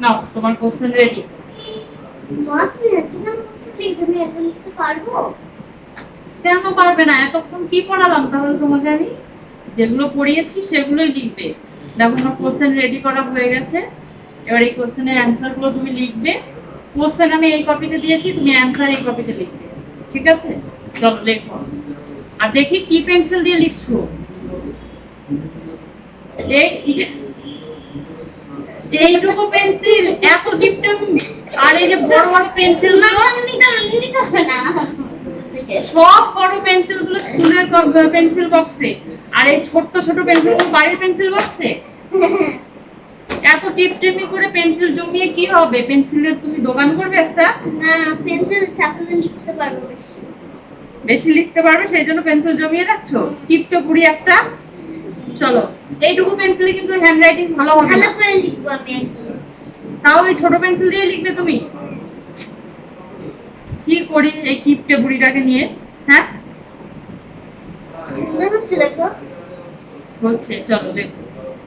নাও তোমার question ready মা তুমি এতক্ষণ বসে লিখছো আমি এত লিখতে পারব? কেন পারবে না? এতক্ষণ কি পড়ালাম? তাহলে তোমাকে আমি যেগুলো পড়িয়েছি সেগুলোই লিখবে। দেখো আমার কোশ্চেন রেডি করা হয়ে গেছে। এবার এই কোশ্চেনের অ্যান্সারগুলো তুমি লিখবে। কোশ্চেন আমি এই কপিতে দিয়েছি তুমি অ্যান্সার এই কপিতে লিখবে। ঠিক আছে? চলো লেখো। আর দেখি কি পেন্সিল দিয়ে লিখছো? এই এইটুকু পেন্সিল এত ডিপটা আর এই যে বড় বড় পেন্সিল সব বড় পেন্সিলগুলো স্কুলের পেন্সিল বক্সে আর এই ছোট্ট ছোট পেন্সিলগুলো বাড়ির পেন্সিল বক্সে এত টিপ টিপি করে পেন্সিল জমিয়ে কি হবে? পেন্সিলের তুমি দোকান করবে একটা? না পেন্সিল থাকলে লিখতে পারব বেশি। বেশি লিখতে পারবে সেই জন্য পেন্সিল জমিয়ে রাখছো? টিপটা পুরি একটা? চলো। এইটুকু পেন্সিলে কিন্তু হ্যান্ড রাইটিং ভালো হবে ভালো করে লিখব আমি তাও এই ছোট পেন্সিল দিয়ে লিখবে তুমি? কি করি এই টিপটে বুড়িটাকে নিয়ে? হ্যাঁ? হচ্ছে চলো লেখো